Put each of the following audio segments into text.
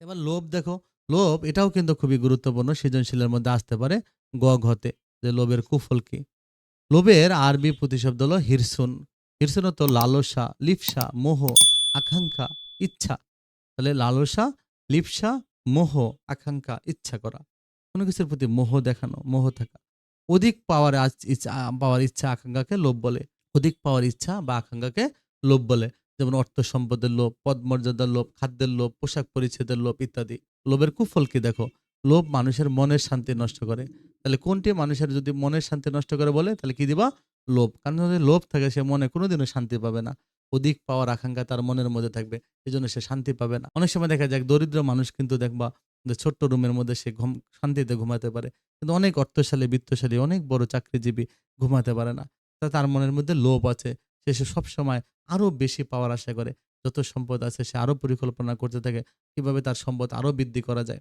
এবার লোভ দেখো, লোভ এটাও কিন্তু খুবই গুরুত্বপূর্ণ, সৃজনশীলের মধ্যে আসতে পারে গ ঘতে যে লোভের কুফল কি? লোভের আরবি প্রতিশব্দ হলো হিরসুন। হিরসুন তো লালসা, লিপসা, মোহ, আকাঙ্ক্ষা, ইচ্ছা। তাহলে লালসা, লিপসা, মোহ, আকাঙ্ক্ষা, ইচ্ছা করা। কোনো কিছুর প্রতি মোহ দেখানো, মোহ থাকা। অধিক পাওয়ার পাওয়ার ইচ্ছা আকাঙ্ক্ষাকে লোভ বলে। অধিক পাওয়ার ইচ্ছা বা আকাঙ্ক্ষাকে লোভ বলে। যেমন অর্থ সম্পদের লোভ, পদমর্যাদার লোভ, খাদ্যের লোভ, পোশাক পরিচ্ছেদের লোভ ইত্যাদি। লোভের কুফল কি দেখো? লোভ মানুষের মনের শান্তি নষ্ট করে। তাহলে কোনটি মানুষের যদি মনের শান্তি নষ্ট করে বলে, তাহলে কি দিবা? লোভ। কারণ যদি লোভ থাকে, সে মনে কোনোদিনও শান্তি পাবে না। অধিক পাওয়ার আকাঙ্ক্ষা তার মনের মধ্যে থাকবে এই জন্য সে শান্তি পাবে না। অনেক সময় দেখা যায়, দরিদ্র মানুষ কিন্তু দেখবা, যে ছোট্ট রুমের মধ্যে সে ঘুম, শান্তিতে ঘুমাতে পারে। কিন্তু অনেক অর্থশালী, বিত্তশালী, অনেক বড় চাকরিজীবী ঘুমাতে পারে না। তার মনের মধ্যে লোভ আছে। সে সে সবসময় আরও বেশি পাওয়ার আশা করে। যত সম্পদ আছে সে আরও পরিকল্পনা করতে থাকে, কীভাবে তার সম্পদ আরও বৃদ্ধি করা যায়।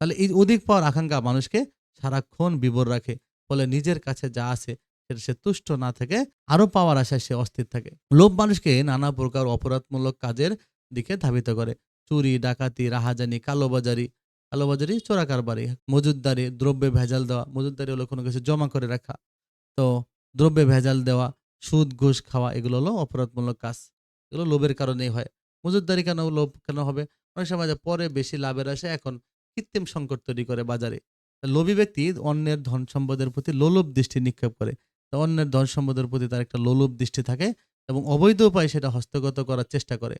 তাহলে এই অধিক পাওয়ার আকাঙ্ক্ষা মানুষকে সারাক্ষণ বিবর রাখে, ফলে নিজের কাছে যা আছে সেটা সে তুষ্ট না থেকে আরও পাওয়ার আশায় সে অস্থির থাকে। লোভ মানুষকে নানা প্রকার অপরাধমূলক কাজের দিকে ধাবিত করে। চুরি, ডাকাতি, রাহাজানি, কালোবাজারি কালোবাজারি চোরা কারবারি মজুদদারি, দ্রব্যে ভেজাল দেওয়া। মজুদদারি হলো কোনো কিছু জমা করে রাখা। তো দ্রব্যে ভেজাল দেওয়া সুদ, ঘুষ খাওয়া, এগুলো হলো অপরাধমূলক কাজ। এগুলো লোভের কারণেই হয়। মজুদদারি কেন লোভ, কেন হবে? অনেক সময় পরে বেশি লাভের আসে এখন কৃত্রিম সংকট তৈরি করে বাজারে। লোভী ব্যক্তি অন্যের ধন সম্পদের প্রতি লোলুপ দৃষ্টি নিক্ষেপ করে। তো অন্যের ধন সম্পদের প্রতি তার একটা লোলুপ দৃষ্টি থাকে এবং অবৈধ উপায়ে সেটা হস্তগত করার চেষ্টা করে।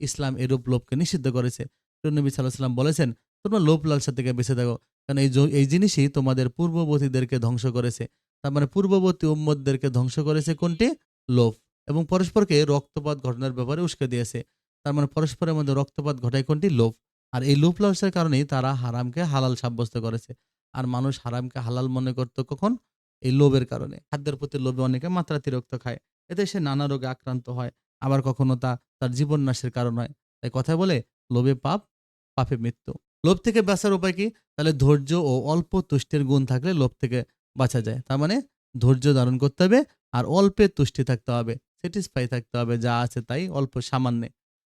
ইসলাম এরূপ লোভকে নিষিদ্ধ করেছে। নবী সাল্লাহ সাল্লাম বলেছেন, তোমরা লোভ লালসা থেকে বেঁচে থাকো। কারণ এই এই জিনিসই তোমাদের পূর্ববর্তীদেরকে ধ্বংস করেছে। তার মানে পূর্ববর্তী উম্মতদেরকে ধ্বংস করেছে কোনটি? লোভ। এবং পরস্পরকে রক্তপাত ঘটনার ব্যাপারে উস্কে দিয়েছে। তার মানে পরস্পরের মধ্যে রক্তপাত ঘটায় কোনটি? লোভ। আর এই লোভ লালসার কারণেই তারা হারামকে হালাল সাব্যস্ত করেছে। আর মানুষ হারামকে হালাল মনে করতো কখন? এই লোভের কারণে। খাদ্যের প্রতি লোভে অনেকে মাত্রাতিরিক্ত খায়। এতে সে নানা রোগে আক্রান্ত হয়। আবার কখনো তা তার জীবন নাশের কারণ হয়। তাই কথায় বলে, লোভে পাপ, পাপে মৃত্যু। লোভ থেকে বাঁচার উপায় কি? তাহলে ধৈর্য ও অল্প তুষ্টির গুণ থাকলে লোভ থেকে বাঁচা যায়। তার মানে ধৈর্য ধারণ করতে হবে আর অল্পে তুষ্টি থাকতে হবে স্যাটিসফাই থাকতে হবে, যা আছে তাই অল্প সামান্যে।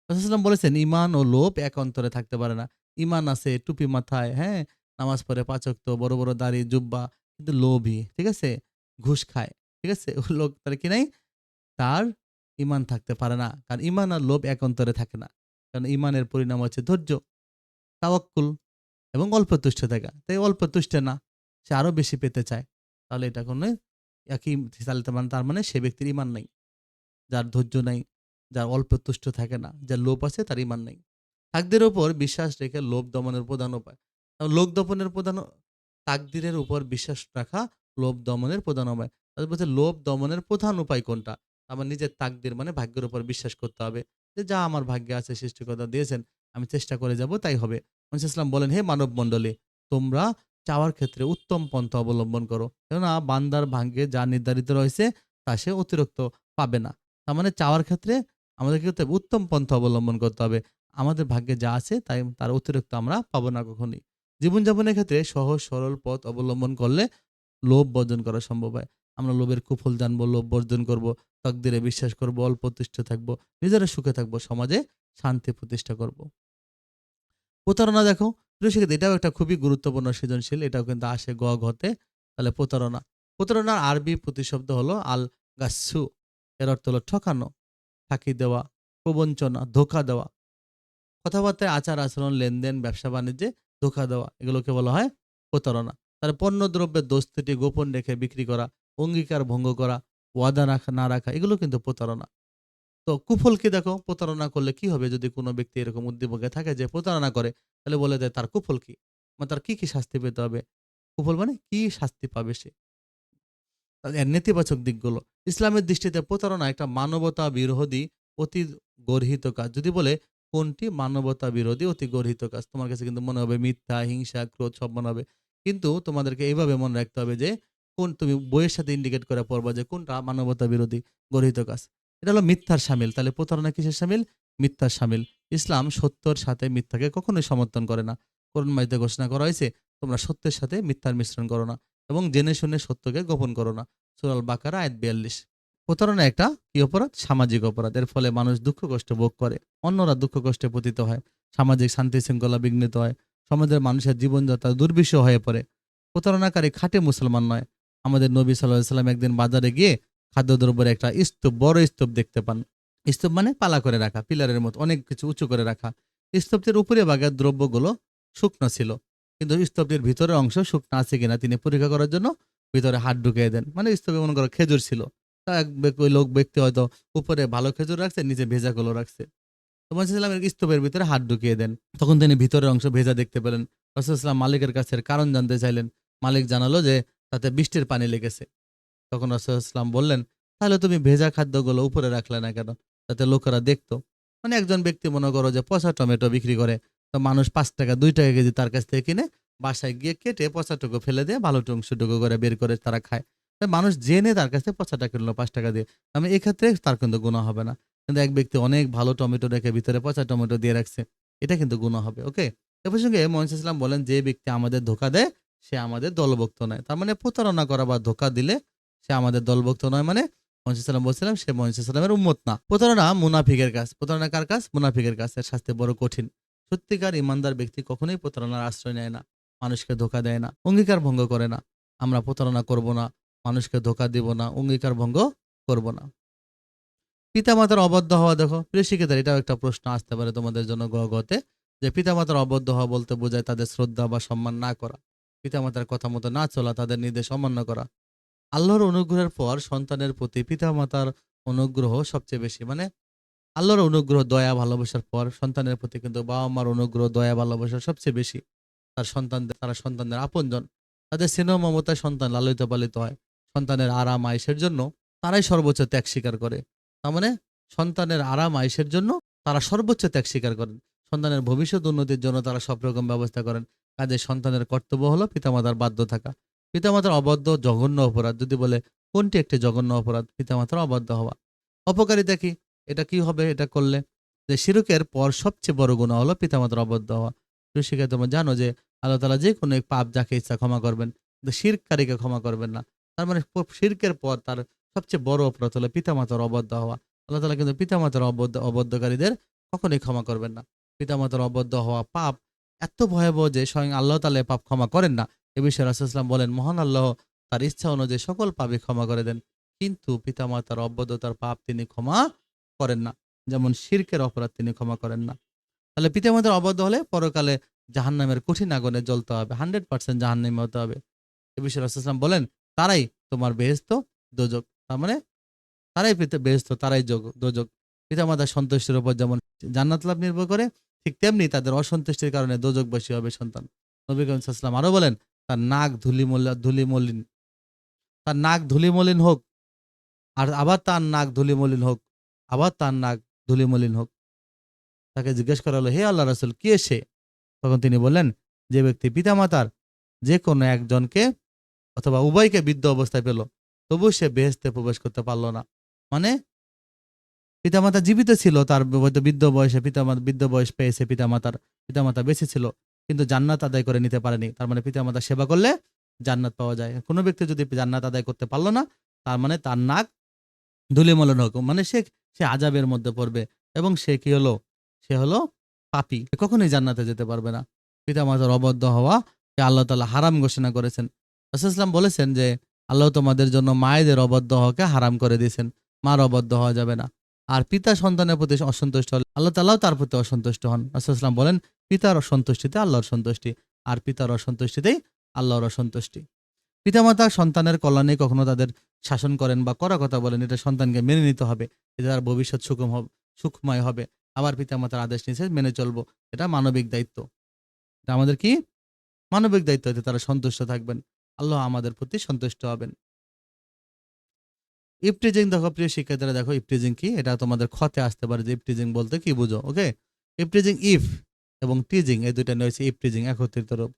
রসুলাম বলেছেন ইমান ও লোভ এক অন্তরে থাকতে পারে না। ইমান আছে টুপি মাথায় হ্যাঁ নামাজ পড়ে পাচক তো বড় বড় দাড়ি, জুব্বা, কিন্তু লোভী, ঠিক আছে? ঘুষ খায়, ঠিক আছে? ও লোক তার কি নাই? তার ইমান থাকতে পারে না। কারণ ইমান আর লোভ এক অন্তরে থাকে না। কারণ ইমানের পরিণাম হচ্ছে ধৈর্য, তাওয়াক্কুল এবং অল্প তুষ্ট থাকা। তাই অল্প তুষ্টে না, সে আরও বেশি পেতে চায়। তাহলে এটা কোনো একই তাহলে মানে- তার মানে সে ব্যক্তির ইমান নাই। যার ধৈর্য নাই, যার অল্প তুষ্ট থাকে না, যার লোভ আছে, তার ইমান নেই। তাকদের উপর বিশ্বাস রেখে লোভ দমনের প্রধান উপায়। লোক দমনের প্রধান, তাকদিরের উপর বিশ্বাস রাখা লোভ দমনের প্রধান উপায়। তাদের বলছে লোভ দমনের প্রধান উপায় কোনটা? আমার নিজের তাকদির মানে ভাগ্যের উপর বিশ্বাস করতে হবে। যে যা আমার ভাগ্যে আছে, সৃষ্টিকর্তা দিয়েছেন, আমি চেষ্টা করে যাব, তাই হবে। মনসা ইসলাম বলেন, হে মানব মণ্ডলী তোমরা চাওয়ার ক্ষেত্রে উত্তম পন্থা অবলম্বন করো। কেননা বান্দার ভাগ্যে যা নির্ধারিত রয়েছে, তা সে অতিরিক্ত পাবে না। তার মানে চাওয়ার ক্ষেত্রে আমাদের কি করতে উত্তম পন্থা অবলম্বন করতে হবে। আমাদের ভাগ্যে যা আছে, তাই তার অতিরিক্ত আমরা পাবো না কখনই। জীবনযাপনের ক্ষেত্রে সহজ, সরল পথ অবলম্বন করলে লোভ বর্জন করা সম্ভব হয়। আমরা লোভের কুফল জানব, লোভ বর্জন করব, তকদিরে বিশ্বাস করব অল্প প্রতিষ্ঠা থাকব, নিজেরা সুখে থাকব, সমাজে শান্তি প্রতিষ্ঠা করব। প্রতারণা দেখো, প্রিয় এটাও একটা খুবই গুরুত্বপূর্ণ সৃজনশীল, এটাও কিন্তু আসে গ ঘতে। তাহলে প্রতারণা, প্রতারণার আরবি প্রতিশব্দ হলো আল গাসু এর অর্থ হলো ঠকানো, ফাঁকি দেওয়া, প্রবঞ্চনা, ধোকা দেওয়া। কথাবার্তায়, আচার আচরণ, লেনদেন, ব্যবসা বাণিজ্যে ধোকা দেওয়া, এগুলোকে বলা হয় প্রতারণা। তার পণ্য দ্রব্যের দোস্তিটি গোপন রেখে বিক্রি করা, অঙ্গীকার ভঙ্গ করা, ওয়াদা রাখা, না রাখা, এগুলো কিন্তু প্রতারণা। তো কুফল কি দেখো প্রতারণা করলে কি হবে? যদি কোনো ব্যক্তি এরকম উদ্দীপকে থাকে যে প্রতারণা করে, তাহলে বলে দেয়, তার কুফল কি? মানে তার কি কি শাস্তি পেতে হবে? কুফল মানে কি শাস্তি পাবে সে? এর নেতিবাচক দিকগুলো। ইসলামের দৃষ্টিতে প্রতারণা একটা মানবতা বিরোধী অতি গর্হিত কাজ। যদি বলে, কোনটি মানবতা বিরোধী অতি গর্হিত কাজ? তোমার কাছে কিন্তু মনে হবে মিথ্যা, হিংসা, ক্রোধ সব মনে হবে। কিন্তু তোমাদেরকে এইভাবে মনে রাখতে হবে যে, কোন তুমি বইয়ের সাথে ইন্ডিকেট করে পড়বা যে কোনটা মানবতা বিরোধী গর্হিত কাজ। এটা হলো মিথ্যার সামিল। তাহলে প্রতারণা কিসের সামিল? মিথ্যার সামিল। ইসলাম সত্যর সাথে মিথ্যাকে কখনোই সমর্থন করে না। কোরআন মাইতে ঘোষণা করা হয়েছে, তোমরা সত্যের সাথে মিথ্যার মিশ্রণ করো না এবং জেনে শুনে সত্যকে গোপন করো না। সুরাল বাকারা আয়াত বিয়াল্লিশ। প্রতারণা একটা কি অপরাধ? সামাজিক অপরাধ। এর ফলে মানুষ দুঃখ কষ্ট ভোগ করে। অন্যরা দুঃখ কষ্টে পতিত হয়। সামাজিক শান্তি শৃঙ্খলা বিঘ্নিত হয়। সমাজের মানুষের জীবনযাত্রা দুর্বিষহ হয়ে পড়ে। প্রতারণাকারী খাটে মুসলমান নয়। আমাদের নবী সাল্লাহ সাল্লাম একদিন বাজারে গিয়ে খাদ্যদ্রব্যের একটা স্তূপ, বড় স্তূপ দেখতে পান। স্তূপ মানে পালা করে রাখা, পিলারের মতো অনেক কিছু উঁচু করে রাখা। স্তূপটির উপরে ভাগের দ্রব্যগুলো শুকনো ছিল, কিন্তু স্তূপটির ভিতরের অংশ শুকনো আছে কিনা তিনি পরীক্ষা করার জন্য ভিতরে হাত ঢুকিয়ে দেন। মানে স্তূপে মনে করো খেজুর ছিল, তা এক লোক ব্যক্তি হয়তো উপরে ভালো খেজুর রাখছে, নিচে ভেজাগুলো রাখছে। তো মহাইসাল্লাম স্তূপের ভিতরে হাত ঢুকিয়ে দেন। তখন তিনি ভিতরের অংশ ভেজা দেখতে পেলেন। রসুলাম মালিকের কাছে কারণ জানতে চাইলেন। মালিক জানালো যে তাতে বৃষ্টির পানি লেগেছে। তখন রসুলাম বললেন, তাহলে তুমি ভেজা খাদ্যগুলো উপরে রাখলে না কেন? যাতে লোকেরা দেখতো। মানে একজন ব্যক্তি মনে করো যে পচা টমেটো বিক্রি করে, তো মানুষ পাঁচ টাকা, দুই টাকা কেজি তার কাছ থেকে কিনে বাসায় গিয়ে কেটে পচাটুকু ফেলে দিয়ে ভালো অংশটুকু করে বের করে তারা খায়। তো মানুষ জেনে তার কাছে পচাটা কিনলো পাঁচ টাকা দিয়ে। আমি এক্ষেত্রে তার কিন্তু গুণা হবে না। কিন্তু এক ব্যক্তি অনেক ভালো টমেটো রেখে ভিতরে পচা টমেটো দিয়ে রাখছে, এটা কিন্তু গুণা হবে, ওকে? এ প্রসঙ্গে মোহাম্মদ ইসলাম বলেন, যে ব্যক্তি আমাদের ধোকা দেয়, সে আমাদের দলভুক্ত নয়। তার মানে প্রতারণা করা বা ধোকা দিলে সে আমাদের দলভুক্ত নয় মানে ইসলাম বলছিলাম, সে মোহাম্মদ ইসলামের উম্মত না। প্রতারণা মুনাফিকের কাজ। প্রতারণা কার কাজ? মুনাফিকের কাজ। এর শাস্তি বড় কঠিন। সত্যিকার ইমানদার ব্যক্তি কখনোই প্রতারণার আশ্রয় নেয় না। মানুষকে ধোকা দেয় না। অঙ্গীকার ভঙ্গ করে না। আমরা প্রতারণা করব না। মানুষকে ধোকা দিব না। অঙ্গীকার ভঙ্গ করব না। পিতামাতার অবদ্ধ হওয়া দেখো। প্রিয় শিক্ষিতার এটাও একটা প্রশ্ন আসতে পারে তোমাদের জন্য গতে যে পিতামাতার অবদ্ধ হওয়া বলতে বোঝায় তাদের শ্রদ্ধা বা সম্মান না করা। পিতামাতার কথা মতো না চলা, তাদের নির্দেশ অমান্য করা। আল্লাহর অনুগ্রহের পর সন্তানের প্রতি পিতামাতার অনুগ্রহ সবচেয়ে বেশি। মানে আল্লাহর অনুগ্রহ, দয়া, ভালোবাসার পর সন্তানের প্রতি কিন্তু বাবা মার অনুগ্রহ, দয়া, ভালোবাসা সবচেয়ে বেশি। তার সন্তানদের, তারা সন্তানদের আপনজন। তাদের স্নেহ মমতায় সন্তান লালিত পালিত হয়। সন্তানের আরাম, আয়েসের জন্য তারাই সর্বোচ্চ ত্যাগ স্বীকার করে। তার মানে সন্তানের আরাম, আয়েসের জন্য তারা সর্বোচ্চ ত্যাগ স্বীকার করেন। সন্তানের ভবিষ্যৎ উন্নতির জন্য তারা সব রকম ব্যবস্থা করেন। কাজে সন্তানের কর্তব্য হলো পিতামাতার বাধ্য থাকা। পিতামাতার অবদ্ধ জঘন্য অপরাধ। যদি বলে, কোনটি একটি জঘন্য অপরাধ? পিতামাতার অবাধ্য হওয়া। অপকারিতা কি? এটা কি হবে? এটা করলে যে শিরুকের পর সবচেয়ে বড় গুণা হলো পিতামাতার অবদ্ধ হওয়া। শিখে তোমরা জানো যে আল্লাহ তালা যে কোনো পাপ যাকে ইচ্ছা ক্ষমা করবেন, কিন্তু শিরকারীকে ক্ষমা করবেন না। তার মানে শিরকের পর তার সবচেয়ে বড় অপরাধ হলো পিতামাতার অবদ্ধ হওয়া। আল্লাহ তালা কিন্তু পিতামাতার অবদ্ধ অবদ্ধকারীদের কখনোই ক্ষমা করবেন না। পিতামাতার অবদ্ধ হওয়া পাপ এত ভয়াবহ যে স্বয়ং আল্লাহ তালে পাপ ক্ষমা করেন না। এ বিষয়ে রাসুলাম বলেন, মহান আল্লাহ তার ইচ্ছা অনুযায়ী সকল পাপে ক্ষমা করে দেন, কিন্তু পিতামাতার অবদ্ধতার পাপ তিনি ক্ষমা করেন না, যেমন শিরকের অপরাধ তিনি ক্ষমা করেন না। তাহলে পিতামাতার অবদ্ধ হলে পরকালে জাহান্নামের কঠিন আগুনে জ্বলতে হবে হান্ড্রেড পার্সেন্ট জাহান্নামে হতে হবে। এ বিষয়ে রাসুলাম বলেন, তারাই তোমার বেহেস্ত দোজক। তার মানে তারাই পেতে বেহেস্ত তারাই যোগ দোজক। পিতামাতার সন্তুষ্টির উপর যেমন জান্নাত লাভ নির্ভর করে, ঠিক তেমনি তাদের অসন্তুষ্টির কারণে দোজক দোজকবাসী হবে সন্তান। নবী করিম সাল্লাম আরও বলেন তার নাক ধুলি ধুলি মলিন। তার নাক ধুলি মলিন হোক, আর আবার তার নাক ধুলি মলিন হোক, আবার তার নাক ধুলি মলিন হোক। তাকে জিজ্ঞেস করা হলো, হে আল্লাহ রাসুল, কে সে? তখন তিনি বললেন, যে ব্যক্তি পিতামাতার যে কোনো একজনকে অথবা উভয়কে বৃদ্ধ অবস্থায় পেল তবু সে বেহেস্তে প্রবেশ করতে পারল না। মানে পিতামাতা জীবিত ছিল, তার হয়তো বৃদ্ধ বয়সে পিতামাতা, বৃদ্ধ বয়স পেয়েছে পিতামাতার, পিতামাতা বেঁচে ছিল। কিন্তু জান্নাত আদায় করে নিতে পারেনি। তার মানে পিতামাতা সেবা করলে জান্নাত পাওয়া যায়। কোনো ব্যক্তি যদি জান্নাত আদায় করতে পারল না, তার মানে তার নাক ধুলিমলন হোক মানে সে সে আজাবের মধ্যে পড়বে এবং সে কি হলো? সে হলো পাপি। কখনোই জান্নাতে যেতে পারবে না। পিতামাতার অবদ্ধ হওয়া, সে আল্লাহ তালা হারাম ঘোষণা করেছেন। রসুলাম বলেছেন যে, আল্লাহ তোমাদের জন্য মায়েদের অবদ্ধ হওয়াকে হারাম করে দিয়েছেন। মার অবদ্ধ হওয়া যাবে না। আর পিতা সন্তানের প্রতি অসন্তুষ্ট হলে আল্লাহ তাল্লাহ তার প্রতি অসন্তুষ্ট হন। রসুলাম বলেন পিতার অসন্তুষ্টিতে আল্লাহর সন্তুষ্টি, আর পিতার অসন্তুষ্টিতেই আল্লাহর অসন্তুষ্টি। পিতামাতা সন্তানের কল্যাণে কখনো তাদের শাসন করেন বা করা কথা বলেন, এটা সন্তানকে মেনে নিতে হবে এতে তার ভবিষ্যৎ সুখম হবে, সুখময় হবে। আবার পিতামাতার আদেশ নিষেধ মেনে চলবো। এটা মানবিক দায়িত্ব। এটা আমাদের কি? মানবিক দায়িত্ব, এতে তারা সন্তুষ্ট থাকবেন। আল্লাহ আমাদের প্রতি সন্তুষ্ট হবেন। ইফটিজিং দেখো প্রিয় শিক্ষার্থীরা, দেখো ইফটিজিং কি? এটা তোমাদের ক্ষতে আসতে পারে যে ইফটিজিং বলতে কি বুঝো, ওকে? ইফটিজিং ইফ এবং টিজিং এই দুইটা নিয়ে হচ্ছে ইফটিজিং একত্রিত রূপ।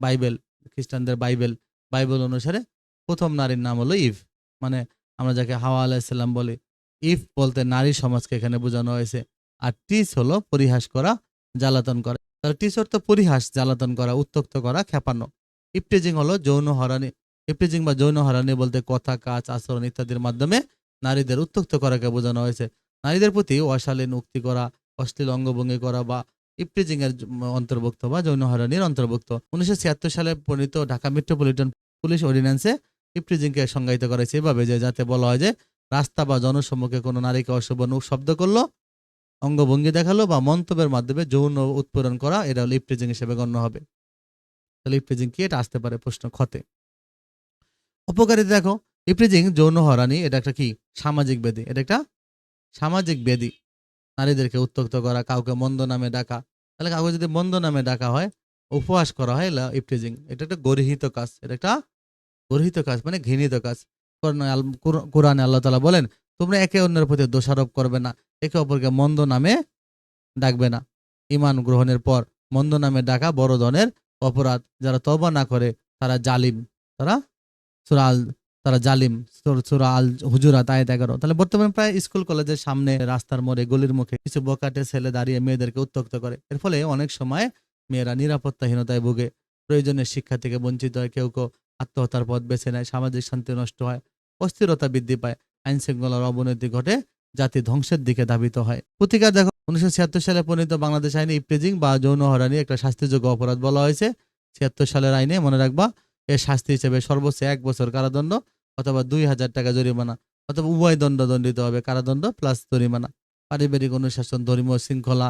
বাইবেল খ্রিস্টানদের বাইবেল বাইবেল অনুসারে প্রথম নারীর নাম হলো ইভ মানে আমরা যাকে হাওয়া আলাইসাল্লাম বলি। ইফ বলতে নারী সমাজকে এখানে বোঝানো হয়েছে। আর টিস হলো পরিহাস করা, জ্বালাতন করা। তাহলে টিস অর্থ পরিহাস, জ্বালাতন করা, উত্তক্ত করা, খেপানো। ইফটিজিং হলো যৌন হরানি ইফটিজিং বা যৌন হরানি বলতে কথা, কাজ, আচরণ ইত্যাদির মাধ্যমে নারীদের উত্তক্ত করাকে বোঝানো হয়েছে। নারীদের প্রতি অশালীন উক্তি করা, অশ্লীল অঙ্গভঙ্গি করা বা ইপটিজিং এর অন্তর্ভুক্ত বা যৌন হয়রানির অন্তর্ভুক্ত। উনিশশো ছিয়াত্তর সালে প্রণীত ঢাকা মেট্রোপলিটন পুলিশ অর্ডিন্যান্সে ইপটিজিংকে সংজ্ঞায়িত করেছে এভাবে যে, যাতে বলা হয় যে, রাস্তা বা জনসম্মুখে কোনো নারীকে অশুভ শব্দ করল, অঙ্গভঙ্গি দেখাল বা মন্তব্যের মাধ্যমে যৌন উৎপীড়ন করা, এটা হলো ইপটিজিং হিসেবে গণ্য হবে। তাহলে ইপটিজিং কি? এটা আসতে পারে প্রশ্ন ক্ষতে উপকারিতা দেখো, ইপ্রিজিং, যৌন হরানি এটা একটা কি? সামাজিক ব্যাধি এটা একটা সামাজিক ব্যাধি নারীদেরকে উত্তক্ত করা, কাউকে মন্দ নামে ডাকা। তাহলে কাউকে যদি মন্দ নামে ডাকা হয়, উপহাস করা হয় ইপটিজিং। এটা একটা গর্হিত কাজ। এটা একটা গর্হিত কাজ মানে ঘৃণিত কাজ। কোরআনে আল- আল্লাহ তালা বলেন, তোমরা একে অন্যের প্রতি দোষারোপ করবে না। একে অপরকে মন্দ নামে ডাকবে না। ইমান গ্রহণের পর মন্দ নামে ডাকা বড় ধরনের অপরাধ। যারা তবা না করে, তারা জালিম। তারা সুরা আল তারা জালিম, সুরা আল হুজুরাত, আয়াত এগারো। তাহলে বর্তমানে প্রায় স্কুল কলেজের সামনে রাস্তার মোড়ে, গলির মুখে কিছু বকাটে ছেলে দাঁড়িয়ে মেয়েদেরকে উত্তক্ত করে। এর ফলে অনেক সময় মেয়েরা নিরাপত্তাহীনতায় ভুগে। প্রয়োজনীয় শিক্ষা থেকে বঞ্চিত হয়, কেউ কেউ আত্মহত্যার পথ বেছে নেয়, সামাজিক শান্তি নষ্ট হয়, অস্থিরতা বৃদ্ধি পায়, আইন শৃঙ্খলার অবনতি ঘটে, জাতি ধ্বংসের দিকে ধাবিত হয়। প্রতিকার দেখো, উনিশশো ছিয়াত্তর সালে প্রণীত বাংলাদেশ আইনে ইপ্রেজিং বা যৌন হরানি একটা শাস্তিযোগ্য অপরাধ বলা হয়েছে। ছিয়াত্তর সালের আইনে মনে রাখবা এর শাস্তি হিসেবে সর্বোচ্চ এক বছর কারাদণ্ড অথবা দুই হাজার টাকা জরিমানা অথবা উভয় দণ্ড দণ্ডিত হবে কারাদণ্ড প্লাস জরিমানা। পারিবারিক অনুশাসন, ধর্মীয় শৃঙ্খলা,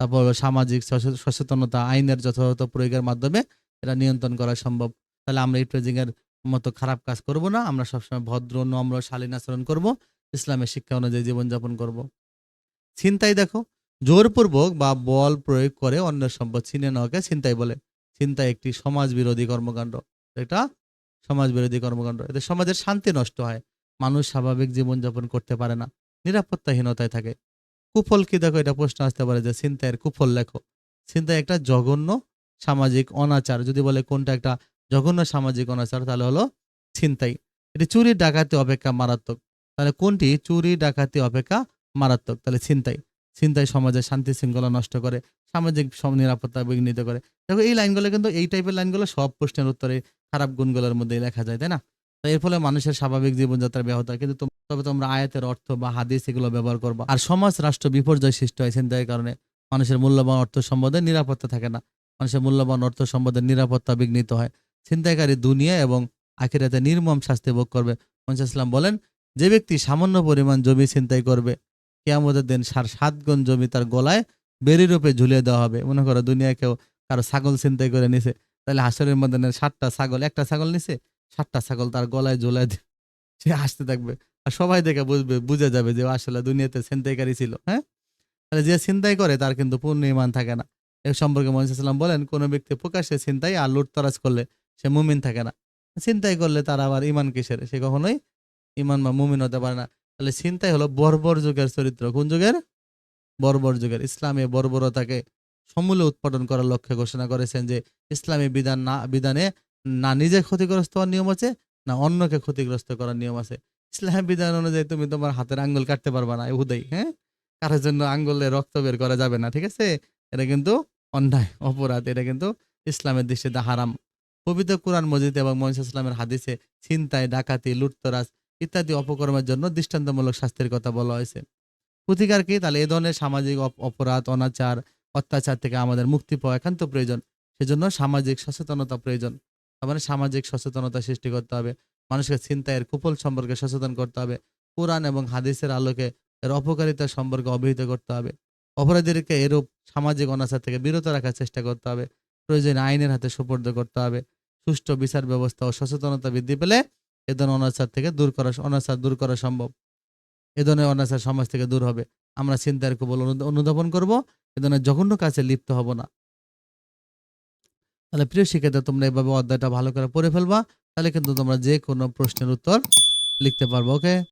তারপর সামাজিক সচেতনতা, আইনের যথাযথ প্রয়োগের মাধ্যমে এটা নিয়ন্ত্রণ করা সম্ভব। তাহলে আমরা ইপ্রেজিং এর মতো খারাপ কাজ করব না, আমরা সবসময় ভদ্র, নম্র, শালীন আচরণ করব, ইসলামের শিক্ষা অনুযায়ী জীবনযাপন করব। ছিনতাই দেখো, জোরপূর্বক বা বল প্রয়োগ করে অন্যের সম্পদ ছিনে নেওয়াকে ছিনতাই বলে। ছিনতাই একটি সমাজ বিরোধী কর্মকাণ্ড। এটা সমাজ বিরোধী কর্মকাণ্ড। এতে সমাজের শান্তি নষ্ট হয়। মানুষ স্বাভাবিক জীবনযাপন করতে পারে না। নিরাপত্তাহীনতায় থাকে। কুফল কি দেখো? এটা প্রশ্ন আসতে পারে যে ছিনতাইয়ের কুফল লেখো। ছিনতাই একটা জঘন্য সামাজিক অনাচার। যদি বলে কোনটা একটা জঘন্য সামাজিক অনাচার, তাহলে হলো ছিনতাই এটি চুরি, ডাকাতি, অপেক্ষা মারাত্মক। তাহলে কোনটি? চুরি, ডাকাতি, অপেক্ষা মারাত্মক। তাহলে ছিনতাই ছিনতাই সমাজের শান্তি শৃঙ্খলা নষ্ট করে, সামাজিক সম- নিরাপত্তা বিঘ্নিত করে। দেখো এই লাইনগুলো কিন্তু, এই টাইপের লাইনগুলো সব প্রশ্নের উত্তরে খারাপ গুণগুলোর মধ্যেই লেখা যায়, তাই না? তো এর ফলে মানুষের স্বাভাবিক জীবনযাত্রা ব্যাহত হয়। কিন্তু তবে তোমরা আয়াতের অর্থ বা হাদিস এগুলো ব্যবহার করবা। আর সমাজ রাষ্ট্র বিপর্যয় সৃষ্টি হয় ছিনতাইয়ের কারণে। মানুষের মূল্যবান অর্থ সম্পদের নিরাপত্তা থাকে না। মানুষের মূল্যবান অর্থ সম্পদের নিরাপত্তা বিঘ্নিত হয়। ছিনতাইকারী দুনিয়া এবং আখিরাতে নির্মম শাস্তি ভোগ করবে। মঞ্চাসলাম বলেন, যে ব্যক্তি সামান্য পরিমাণ জমি ছিনতাই করবে, কেয়ামতের দিন সার সাত গুণ জমি তার গলায় বেরি রূপে ঝুলিয়ে দেওয়া হবে। মনে করো দুনিয়া কেউ কারও ছাগল ছিনতাই করে নিছে। তাহলে হাসরের মধ্যে সাতটা ছাগল, একটা ছাগল নিছে, সাতটা ছাগল তার গলায় ঝুলায় সে হাসতে থাকবে। আর সবাই দেখে বুঝবে, বুঝে যাবে যে আসলে দুনিয়াতে ছিনতাইকারী ছিল হ্যাঁ? তাহলে যে ছিনতাই করে তার কিন্তু পূর্ণ ইমান থাকে না। এ সম্পর্কে মহাসাল্লাম বলেন, কোন ব্যক্তি প্রকাশ্যে ছিনতাই আর লুটতরাজ করলে সে মুমিন থাকে না। ছিনতাই করলে তার আবার ইমান কিসের? সে কখনোই ইমান বা মুমিন হতে পারে না। তাহলে ছিনতাই হলো বর্বর যুগের চরিত্র। কোন যুগের? বর্বর যুগের। ইসলামে বর্বরতাকে সমূলে উৎপাদন করার লক্ষ্যে ঘোষণা করেছেন যে ইসলামী বিধান না, বিধানে না নিজে ক্ষতিগ্রস্ত হওয়ার নিয়ম আছে, না অন্যকে ক্ষতিগ্রস্ত করার নিয়ম আছে। ইসলামী বিধান অনুযায়ী তুমি তোমার হাতের আঙ্গুল কাটতে পারবা না হুদাই হ্যাঁ? কারোর জন্য আঙ্গুলে রক্ত বের করা যাবে না, ঠিক আছে? এটা কিন্তু অন্যায়, অপরাধ, এটা কিন্তু ইসলামের দৃষ্টিতে হারাম। পবিত্র কোরআন মজিদ এবং মহিষ ইসলামের হাদিসে ছিনতাই, ডাকাতি, লুটতরাজ ইত্যাদি অপকর্মের জন্য দৃষ্টান্তমূলক শাস্তির কথা বলা হয়েছে। প্রতিকার কি? তাহলে এ ধরনের সামাজিক অপ- অপরাধ, অনাচার অত্যাচার থেকে আমাদের মুক্তি পাওয়া একান্ত প্রয়োজন। সেজন্য সামাজিক সচেতনতা প্রয়োজন। তার মানে সামাজিক সচেতনতা সৃষ্টি করতে হবে। মানুষকে ছিনতাইয়ের কুফল সম্পর্কে সচেতন করতে হবে। কোরআন এবং হাদিসের আলোকে এর অপকারিতা সম্পর্কে অবহিত করতে হবে। অপরাধীদেরকে এরূপ সামাজিক অনাচার থেকে বিরত রাখার চেষ্টা করতে হবে। প্রয়োজনে আইনের হাতে সুপর্দ করতে হবে। সুষ্ঠু বিচার ব্যবস্থা ও সচেতনতা বৃদ্ধি পেলে এ ধরনের অনাচার থেকে দূর করা অনাচার দূর করা সম্ভব। এ ধরনের অনাচার সমাজ থেকে দূর হবে। আমরা চিন্তার অনু- অনুধাবন করব। এ জঘন্য কাজে লিপ্ত হব না। তাহলে প্রিয় শিক্ষার্থী, তোমরা এভাবে অধ্যায়টা ভালো করে পড়ে ফেলবা, তাহলে কিন্তু তোমরা যে কোনো প্রশ্নের উত্তর লিখতে পারব ওকে